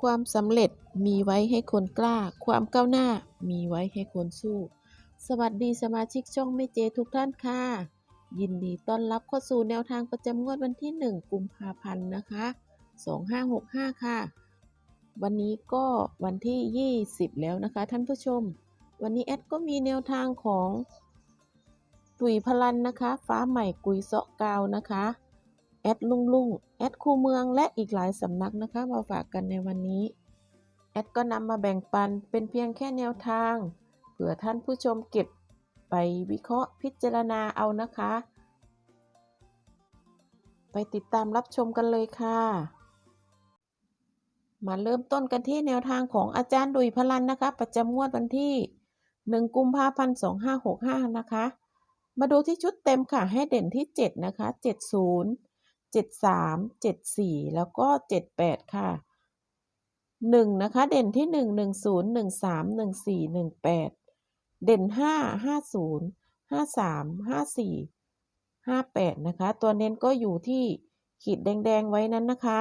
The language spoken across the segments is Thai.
ความสำเร็จมีไว้ให้คนกล้า ความก้าวหน้ามีไว้ให้คนสู้ สวัสดีสมาชิกช่องแม่เจทุกท่านค่ะ ยินดีต้อนรับเข้าสู่แนวทางประจำงวดวันที่ 1 กุมภาพันธ์นะคะ 2565 ค่ะ วันนี้ก็วันที่ 20 แล้วนะคะ ท่านผู้ชม วันนี้แอดก็มีแนวทางของ ตุ๋ยพลันนะคะ ฟ้าใหม่กุยเซาะกาวนะคะ แอดลุงลุงแอดคูเมืองและอีกหลายสำนักนะคะ มาฝากกันในวันนี้ แอดก็นำมาแบ่งปันเป็นเพียงแค่แนวทาง เผื่อท่านผู้ชมเก็บไปวิเคราะห์พิจารณาเอานะคะ ไปติดตามรับชมกันเลยค่ะ มาเริ่มต้นกันที่แนวทางของอาจารย์ดุยพลันนะคะ ประจำงวดวันที่ 1 กุมภาพันธ์ 2565 นะคะ มาดูที่ชุดเต็มค่ะให้เด่นที่ 7 นะคะ 70 73 74 แล้วก็ 78 ค่ะ 1 นะคะ เด่นที่ 1 10 13 14 18 เด่น 5 50 53 54 58 นะคะ ตัวเน้นก็อยู่ที่ขีดแดง ๆ ไว้นั้นนะคะ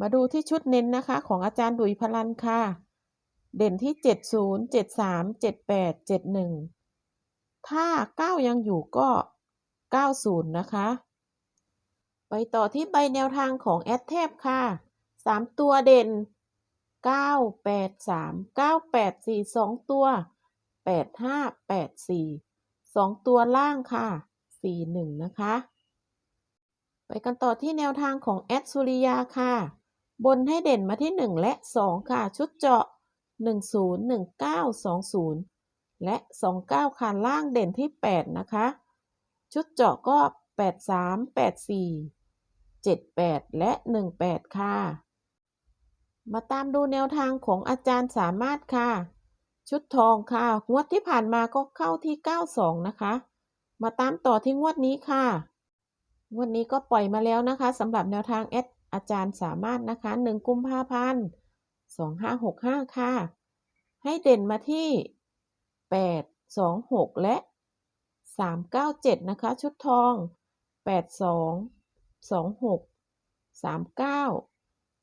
มาดูที่ชุดเน้นนะคะ ของอาจารย์ดุยพลันค่ะ เด่นที่ 70 73 78 71 ถ้า 9 ยังอยู่ก็ 90 นะคะ ไปต่อที่ใบแนวทางของแอดเทพค่ะ 3 ตัวเด่น 9 8 3 9 8 4 2 ตัว 8 5 8 4 2 ตัวล่างค่ะ 4 1 นะคะ ไปกันต่อที่แนวทางของแอดสุริยาค่ะ บนให้เด่นมาที่ 1 และ 2 ค่ะ ชุดเจาะ 10 19 20และ 29 ค่ะล่างเด่นที่ 8 นะคะ ชุดเจาะก็ 83 84 78 และ 18 ค่ะ มาตามดูแนวทางของอาจารย์สามารถค่ะ ชุดทองค่ะ งวดที่ผ่านมาก็เข้าที่ 92 นะคะ มาตามต่อที่งวดนี้ค่ะ งวดนี้ก็ปล่อยมาแล้วนะคะสำหรับแนวทางแอดอาจารย์สามารถนะคะ 1 กุมภาพันธ์ 2565 ค่ะ ให้เด่นมาที่ 8 2 6 และ 397 นะคะ ชุดทอง 82 26 39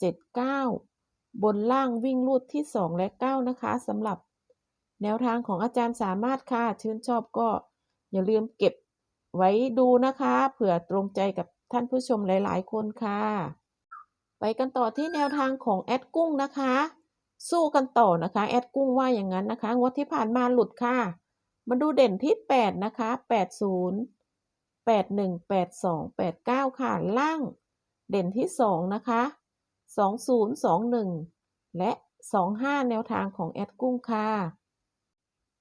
79บนล่างวิ่งรูดที่2และ9นะคะสำหรับแนวทางของอาจารย์สามารถค่ะ ชื่นชอบก็อย่าลืมเก็บไว้ดูนะคะ เผื่อตรงใจกับท่านผู้ชมหลาย ๆ คนค่ะ ไปกันต่อที่แนวทางของแอดกุ้งนะคะ สู้กันต่อนะคะ แอดกุ้งว่าอย่างนั้นนะคะ งวดที่ผ่านมาหลุดค่ะ มาดูเด่นที่ 8 นะคะ 80 81 82 89 ค่ะ ล่างเด่นที่ 2 นะคะ 20 21 และ 25 แนวทางของแอดกุ้งค่ะ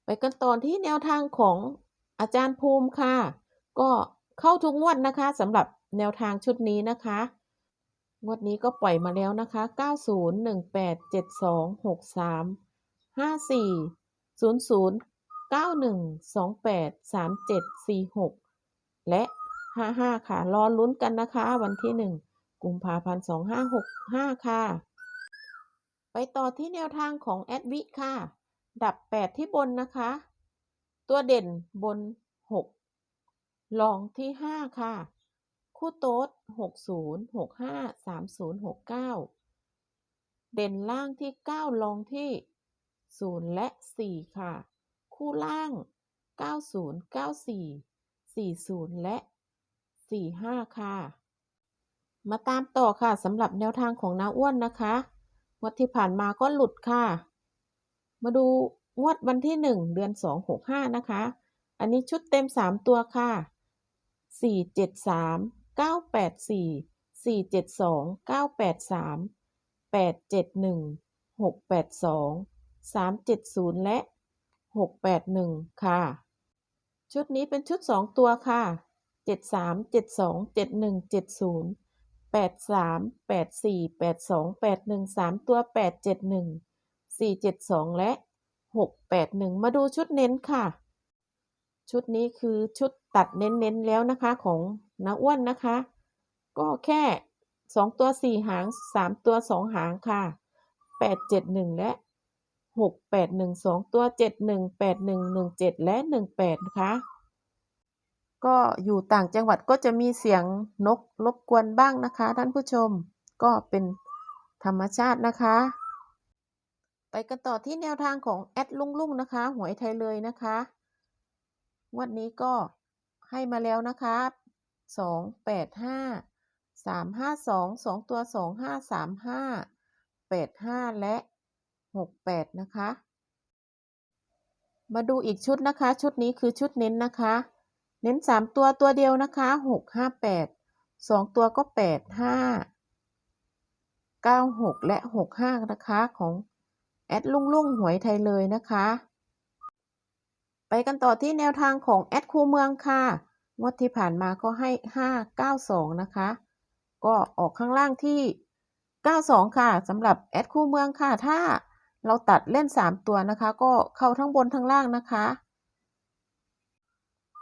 ไปกันต่อที่แนวทางของอาจารย์ภูมิค่ะ ก็เข้าทุกงวดนะคะสำหรับแนวทางชุดนี้นะคะ งวดนี้ก็ปล่อยมาแล้วนะคะ 90 18 72 63 54 00 91 28 37 46 และ 55 ค่ะ รอลุ้นกันนะคะ วันที่ 1 กุมภาพันธ์2565 ค่ะ ไปต่อที่แนวทางของแอดวิค่ะ ดับ 8 ที่บนนะคะ ตัวเด่นบน6ลองที่ 5 ค่ะ คู่โต๊ด 60 65 30 69 เด่นล่างที่9ลองที่ 0 และ 4 ค่ะ คู่ล่าง 90 94 40 และ 45 ค่ะ มาตามต่อค่ะสำหรับแนวทางของน้าอ้วนนะคะงวดที่ผ่านมาก็หลุดค่ะ มาดูงวดวันที่ 1 เดือน 2 65 นะคะ อันนี้ชุดเต็ม 3 ตัวค่ะ 473 984 472 983 871 682 370 และ 681 ค่ะ ชุดนี้เป็นชุด 2 ตัวค่ะ 73 72 71 70 83 84 82 81 3 ตัว 871 472 และ 681 มาดูชุดเน้นค่ะ ชุดนี้คือชุดตัดเน้นๆแล้วนะคะของน้าอ้วนนะคะ ก็แค่ 2 ตัว 4 หาง 3 ตัว 2 หางค่ะ 871 และ 681 2 ตัว 71 81 17 และ 18 นะคะ ก็อยู่ต่างจังหวัดก็จะมีเสียงนกรบกวนบ้างนะคะ ท่านผู้ชมก็เป็นธรรมชาตินะคะ ไปกันต่อที่แนวทางของแอดลุงลุงนะคะ หวยไทยเลยนะคะงวดนี้ก็ให้มาแล้วนะคะสองแปดห้าสามห้าสองสองตัวสองห้าสามห้าแปดห้าและ หกแปดนะคะ มาดูอีกชุดนะคะ ชุดนี้คือชุดเน้นนะคะ เน้นสามตัวตัวเดียวนะคะหกห้าแปดสองตัวก็แปดห้าเก้าหกและหกห้านะคะของแอดลุงลุงหวยไทยเลยนะคะ ไปกันต่อที่แนวทางของแอดคูเมืองค่ะงวดที่ผ่านมาก็ให้ห้าเก้าสองนะคะ ก็ออกข้างล่างที่เก้าสองค่ะสำหรับแอดคูเมืองค่ะ ถ้า เราตัดเล่นสามตัวนะคะ ก็เข้าทั้งบนทั้งล่างนะคะ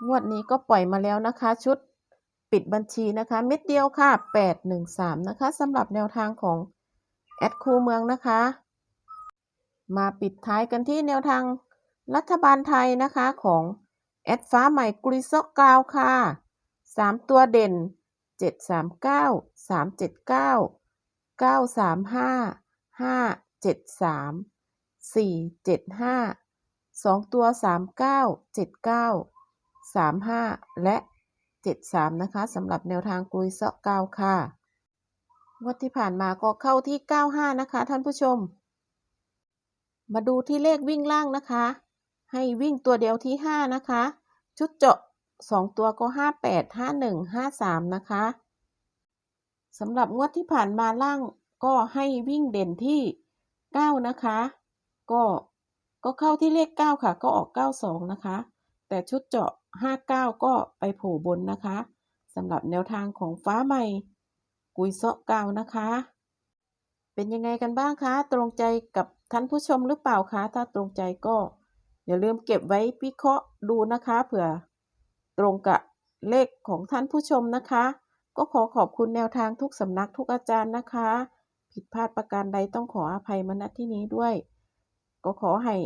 งวดนี้ก็ปล่อยมาแล้วนะคะ ชุดปิดบัญชีนะคะ เม็ดเดียวค่ะ 813 นะคะสำหรับแนวทางของแอดคูเมืองนะคะ มาปิดท้ายกันที่แนวทางรัฐบาลไทยนะคะของแอดฟ้าใหม่กุลิซอกกาวค่ะ 3 ตัวเด่น 739 379 935 573 475 2ตัว39 79 35และ73นะคะสำหรับแนวทางกุยเซาะกาวค่ะงวดที่ผ่านมาก็เข้าที่95นะคะ ท่านผู้ชม มาดูที่เลขวิ่งล่างนะคะ ให้วิ่งตัวเดียวที่5นะคะ ชุดเจาะ2ตัวก็58 51 53นะคะสำหรับงวดที่ผ่านมาล่างก็ให้วิ่งเด่นที่ 9 นะคะ ก็ก็เข้าที่เลข 9 ค่ะ ก็ออก 92 นะคะ แต่ชุดเจาะ 59 ก็ไปโผล่บนนะคะสำหรับแนวทางของฟ้าใหม่ กุยเซาะเกานะคะ เป็นยังไงกันบ้างคะ ตรงใจกับท่านผู้ชมหรือเปล่าคะ ถ้าตรงใจก็ อย่าลืมเก็บไว้วิเคราะห์ดูนะคะเผื่อ ตรงกับเลขของท่านผู้ชมนะคะ ก็ขอขอบคุณแนวทางทุกสำนักทุกอาจารย์นะคะ ผิดพลาดประการใดต้องขออภัยมาณที่นี้ด้วย ก็ขอให้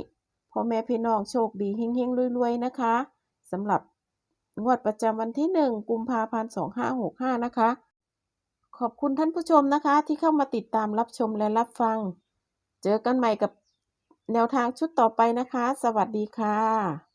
พ่อแม่พี่น้องโชคดีเฮงๆรวยๆนะคะสำหรับงวดประจำวันที่ 1 กุมภาพันธ์ 2565 นะคะ ขอบคุณท่านผู้ชมนะคะ ที่เข้ามาติดตามรับชมและรับฟัง เจอกันใหม่กับแนวทางชุดต่อไปนะคะ สวัสดีค่ะ